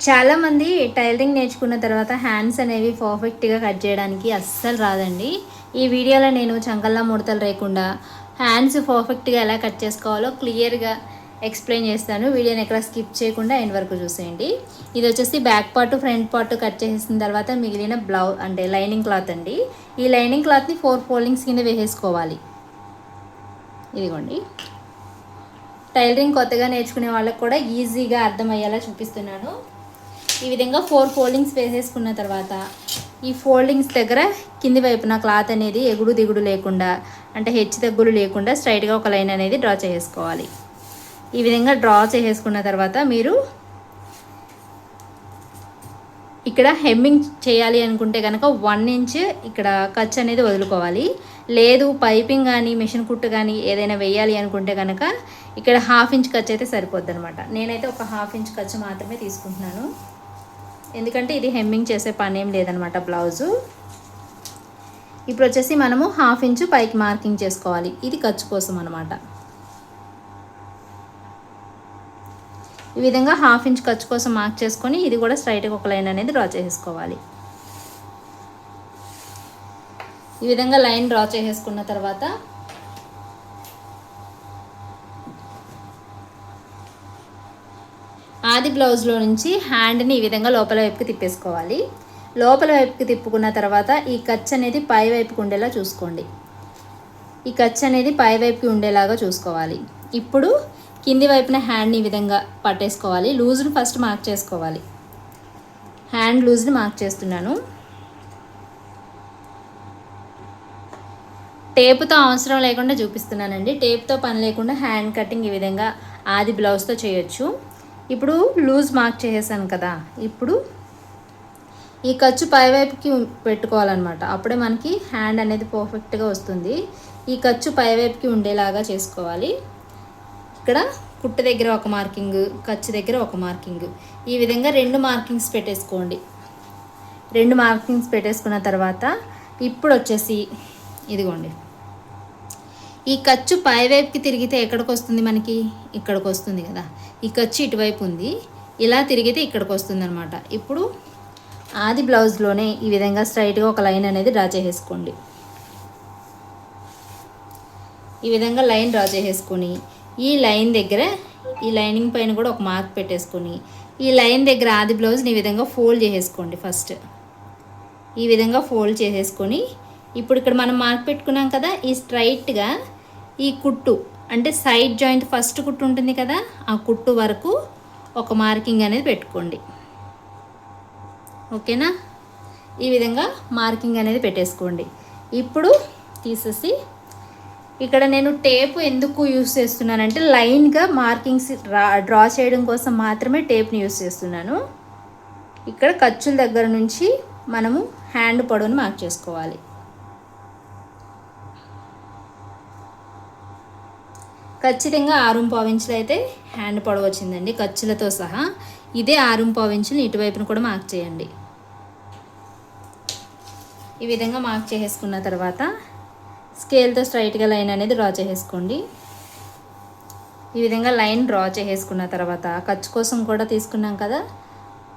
చాలామంది టైలరింగ్ నేర్చుకున్న తర్వాత హ్యాండ్స్ అనేవి పర్ఫెక్ట్గా కట్ చేయడానికి అస్సలు రాదండి. ఈ వీడియోలో నేను చంకల్లా ముడతలు లేకుండా హ్యాండ్స్ పర్ఫెక్ట్గా ఎలా కట్ చేసుకోవాలో క్లియర్గా ఎక్స్ప్లెయిన్ చేస్తాను. వీడియోని ఎక్కడ స్కిప్ చేయకుండా ఎండ్ వరకు చూసేయండి. ఇది వచ్చేసి back part front part cut చేసిన తర్వాత మిగిలిన బ్లౌ అంటే లైనింగ్ క్లాత్ అండి. ఈ లైనింగ్ క్లాత్ని ఫోర్ ఫోల్డింగ్స్ కింద వేసేసుకోవాలి. ఇదిగోండి. టైలరింగ్ కొత్తగా నేర్చుకునే వాళ్ళకి కూడా ఈజీగా అర్థమయ్యేలా చూపిస్తున్నాను. ఈ విధంగా ఫోర్ ఫోల్డింగ్స్ వేసేసుకున్న తర్వాత ఈ ఫోల్డింగ్స్ దగ్గర కింది వైపున క్లాత్ అనేది ఎగుడు దిగుడు లేకుండా అంటే హెచ్చు తగ్గులు లేకుండా స్ట్రైట్గా ఒక లైన్ అనేది డ్రా చేసుకోవాలి. ఈ విధంగా డ్రా చేసేసుకున్న తర్వాత మీరు ఇక్కడ హెమ్మింగ్ చేయాలి అనుకుంటే కనుక వన్ ఇంచ్ ఇక్కడ ఖర్చు అనేది వదులుకోవాలి. లేదు పైపింగ్ కానీ మిషన్ కుట్టు కానీ ఏదైనా వేయాలి అనుకుంటే కనుక ఇక్కడ హాఫ్ ఇంచ్ ఖర్చు అయితే సరిపోద్ది అనమాట నేనైతే ఒక హాఫ్ ఇంచ్ ఖర్చు మాత్రమే తీసుకుంటున్నాను. ఎందుకంటే ఇది హెమ్మింగ్ చేసే పని ఏం లేదనమాట బ్లౌజు. ఇప్పుడు వచ్చేసి మనము హాఫ్ ఇంచు పైకి మార్కింగ్ చేసుకోవాలి. ఇది ఖర్చు కోసం అనమాట. ఈ విధంగా హాఫ్ ఇంచ్ ఖర్చు కోసం మార్క్ చేసుకొని ఇది కూడా స్ట్రైట్గా ఒక లైన్ అనేది డ్రా చేసేసుకోవాలి ఈ విధంగా లైన్ డ్రా చేసేసుకున్న తర్వాత ఆది బ్లౌజ్లో నుంచి హ్యాండ్ని ఈ విధంగా లోపల వైపుకి తిప్పేసుకోవాలి. లోపల వైపుకి తిప్పుకున్న తర్వాత ఈ ఖర్చు అనేది పై వైపుకి ఉండేలా చూసుకోండి. ఈ ఖర్చు అనేది పై వైపుకి ఉండేలాగా చూసుకోవాలి. ఇప్పుడు కింది వైపున హ్యాండ్ని ఈ విధంగా పట్టేసుకోవాలి. లూజ్ని ఫస్ట్ మార్క్ చేసుకోవాలి. హ్యాండ్ లూజ్ని మార్క్ చేస్తున్నాను. టేపుతో అవసరం లేకుండా చూపిస్తున్నానండి. టేప్తో పని లేకుండా హ్యాండ్ కటింగ్ ఈ విధంగా ఆది బ్లౌజ్తో చేయొచ్చు. ఇప్పుడు లూజ్ మార్క్ చేసేసాను కదా ఇప్పుడు ఈ ఖర్చు పైవైపుకి పెట్టుకోవాలన్నమాట. అప్పుడే మనకి హ్యాండ్ అనేది పర్ఫెక్ట్గా వస్తుంది. ఈ ఖర్చు పైవైపుకి ఉండేలాగా చేసుకోవాలి. ఇక్కడ కుట్ట దగ్గర ఒక మార్కింగ్ ఖర్చు దగ్గర ఒక మార్కింగ్. ఈ విధంగా రెండు మార్కింగ్స్ పెట్టేసుకోండి. రెండు మార్కింగ్స్ పెట్టేసుకున్న తర్వాత ఇప్పుడు వచ్చేసి ఇదిగోండి. ఈ ఖర్చు పైవైపుకి తిరిగితే ఎక్కడికి వస్తుంది మనకి? ఇక్కడికి వస్తుంది కదా. ఈ ఖర్చు ఇటువైపు ఉంది. ఇలా తిరిగితే ఇక్కడికి వస్తుంది అనమాట ఇప్పుడు ఆది బ్లౌజ్లోనే ఈ విధంగా స్ట్రైట్గా ఒక లైన్ అనేది డ్రా చేసేసుకోండి. ఈ విధంగా లైన్ డ్రా చేసేసుకొని ఈ లైన్ దగ్గర ఈ లైనింగ్ పైన కూడా ఒక మార్క్ పెట్టేసుకొని ఈ లైన్ దగ్గర ఆది బ్లౌజ్ని ఈ విధంగా ఫోల్డ్ చేసేసుకోండి ఫస్ట్ ఈ విధంగా ఫోల్డ్ చేసేసుకొని ఇప్పుడు ఇక్కడ మనం మార్క్ పెట్టుకున్నాం కదా ఈ స్ట్రైట్గా ఈ కుట్టు అంటే సైడ్ జాయింట్ ఫస్ట్ కుట్టు ఉంటుంది కదా ఆ కుట్టు వరకు ఒక మార్కింగ్ అనేది పెట్టుకోండి. ఓకేనా? ఈ విధంగా మార్కింగ్ అనేది పెట్టేసుకోండి. ఇప్పుడు తీసేసి ఇక్కడ నేను టేప్ ఎందుకు యూస్ చేస్తున్నానంటే లైన్గా మార్కింగ్స్ డ్రా చేయడం కోసం మాత్రమే టేప్ని యూస్ చేస్తున్నాను. ఇక్కడ ఖర్చుల దగ్గర నుంచి మనము హ్యాండ్ పొడవుని మార్క్ చేసుకోవాలి. ఖచ్చితంగా ఆరు పావించులు అయితే హ్యాండ్ పొడవు వచ్చిందండి. ఖర్చులతో సహా ఇదే ఆరు పావించులు ఇటువైపున కూడా మార్క్ చేయండి. ఈ విధంగా మార్క్ చేసేసుకున్న తర్వాత స్కేల్తో స్ట్రైట్గా లైన్ అనేది డ్రా చేసేసుకోండి. ఈ విధంగా లైన్ డ్రా చేసేసుకున్న తర్వాత ఖర్చు కోసం కూడా తీసుకున్నాం కదా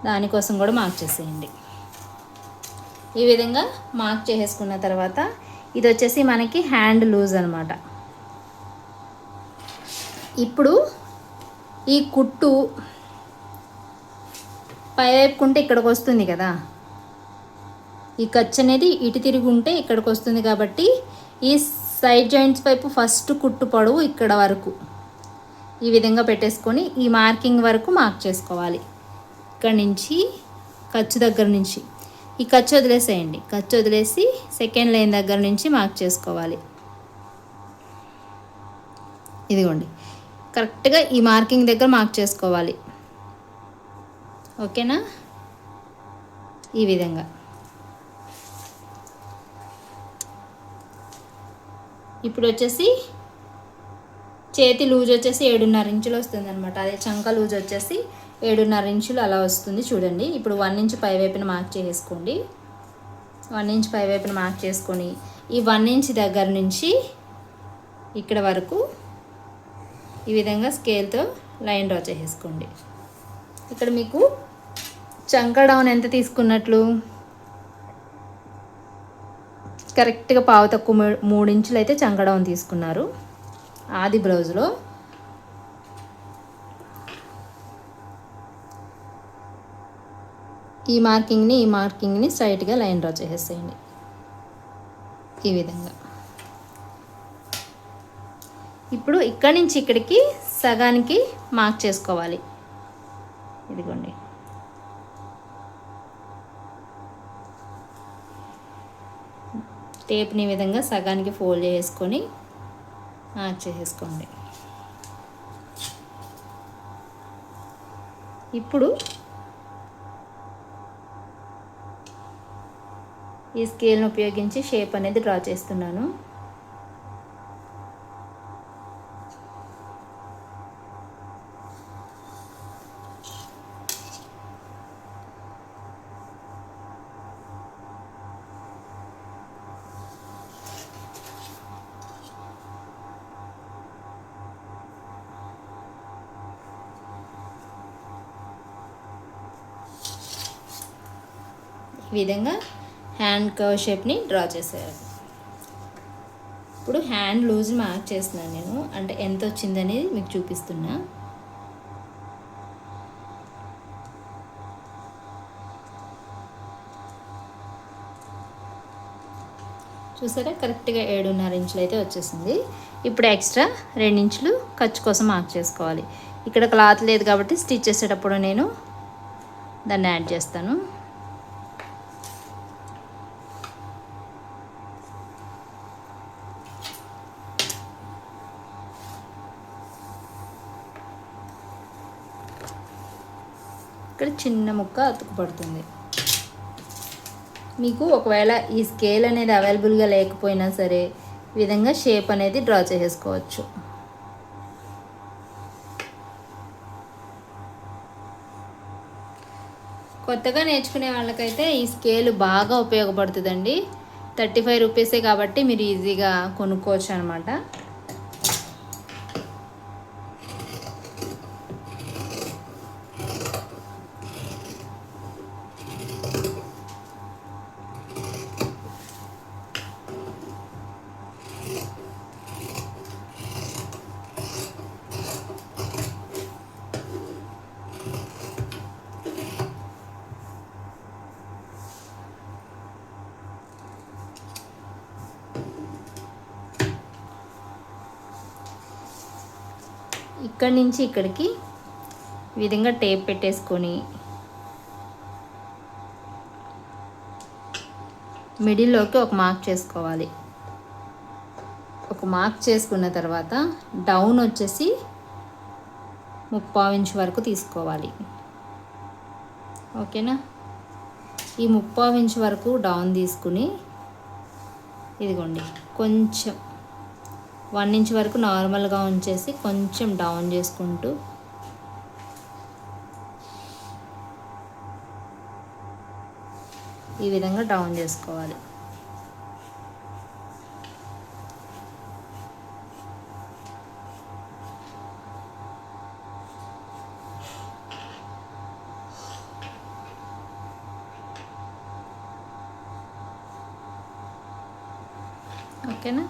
దానికోసం కూడా మార్క్ చేసేయండి. ఈ విధంగా మార్క్ చేసేసుకున్న తర్వాత ఇది వచ్చేసి మనకి హ్యాండ్ లూజ్ అనమాట ఇప్పుడు ఈ కుట్టు పైవైపుకుంటే ఇక్కడికి వస్తుంది కదా. ఈ ఖర్చు అనేది ఇటు తిరిగి ఉంటే ఇక్కడికి వస్తుంది కాబట్టి ఈ సైడ్ జాయింట్స్ వైపు ఫస్ట్ కుట్టు పొడవు ఇక్కడ వరకు. ఈ విధంగా పెట్టేసుకొని ఈ మార్కింగ్ వరకు మార్క్ చేసుకోవాలి. ఇక్కడ నుంచి ఖర్చు దగ్గర నుంచి. ఈ ఖర్చు వదిలేసేయండి. ఖర్చు వదిలేసి సెకండ్ లైన్ దగ్గర నుంచి మార్క్ చేసుకోవాలి. ఇదిగోండి. కరెక్ట్గా ఈ మార్కింగ్ దగ్గర మార్క్ చేసుకోవాలి. ఓకేనా? ఈ విధంగా. ఇప్పుడు వచ్చేసి చేతి లూజ్ వచ్చేసి ఏడున్నర ఇంచులు వస్తుంది అనమాట అదే చంక లూజ్ వచ్చేసి ఏడున్నర ఇంచులు అలా వస్తుంది చూడండి. ఇప్పుడు వన్ ఇంచ్ పై వైపున మార్క్ చేసుకోండి. వన్ ఇంచ్ పై వైపున మార్క్ చేసుకొని ఈ వన్ ఇంచ్ దగ్గర నుంచి ఇక్కడ వరకు ఈ విధంగా స్కేల్తో లైన్ డ్రా చేసేసుకోండి. ఇక్కడ మీకు చంక డౌన్ ఎంత తీసుకున్నట్లు? కరెక్ట్గా పావు తక్కువ మూ- మూడు ఇంచులు అయితే చంక డౌన్ తీసుకున్నారు. ఆది బ్లౌజ్లో ఈ మార్కింగ్ని ఈ మార్కింగ్ని స్ట్రైట్గా లైన్ డ్రా చేసేసేయండి. ఈ విధంగా. ఇప్పుడు ఇక్కడి నుంచి ఇక్కడికి సగానికి మార్క్ చేసుకోవాలి. ఇదిగోండి. టేప్ని విధంగా సగానికి ఫోల్డ్ చేసుకొని మార్క్ చేసేసుకోండి ఇప్పుడు ఈ స్కేల్ని ఉపయోగించి షేప్ అనేది డ్రా చేస్తున్నాను. విధంగా హ్యాండ్ కర్వ్ షేప్ని డ్రా చేసేయాలి ఇప్పుడు హ్యాండ్ లూజ్ మార్క్ చేస్తున్నాను నేను. అంటే ఎంత వచ్చిందనేది మీకు చూపిస్తున్నా. చూసారా? కరెక్ట్గా ఏడున్నర ఇంచులు అయితే వచ్చేసింది. ఇప్పుడు ఎక్స్ట్రా రెండు ఇంచులు ఖర్చు కోసం మార్క్ చేసుకోవాలి. ఇక్కడ క్లాత్ లేదు కాబట్టి స్టిచ్ చేసేటప్పుడు నేను దాన్ని యాడ్ చేస్తాను. ఇక్కడ చిన్న ముక్క అతుకుపడుతుంది. మీకు ఒకవేళ ఈ స్కేల్ అనేది అవైలబుల్గా లేకపోయినా సరే విధంగా షేప్ అనేది డ్రా చేసేసుకోవచ్చు. కొత్తగా నేర్చుకునే వాళ్ళకైతే ఈ స్కేల్ బాగా ఉపయోగపడుతుందండి. థర్టీ ఫైవ్ రూపీసే కాబట్టి మీరు ఈజీగా కొనుక్కోవచ్చు అనమాట ఇక్కడి నుంచి ఇక్కడికి ఈ విధంగా టేప్ పెట్టేసుకొని మిడిల్లోకి ఒక మార్క్ చేసుకోవాలి. ఒక మార్క్ చేసుకున్న తర్వాత డౌన్ వచ్చేసి ముప్పావు ఇంచ్ వరకు తీసుకోవాలి. ఓకేనా? ఈ ముప్పావు ఇంచ్ వరకు డౌన్ తీసుకుని ఇదిగోండి కొంచెం వన్ ఇంచ్ వరకు నార్మల్గా ఉంచేసి కొంచెం డౌన్ చేసుకుంటూ ఈ విధంగా డౌన్ చేసుకోవాలి. ఓకేనా?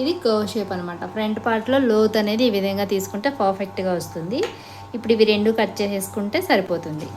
ఇది కర్వ్ షేప్ అనమాట ఫ్రంట్ పార్ట్లో లోత్ అనేది ఈ విధంగా తీసుకుంటే పర్ఫెక్ట్గా వస్తుంది. ఇప్పుడు ఇవి రెండు కట్ చేసేసుకుంటే సరిపోతుంది.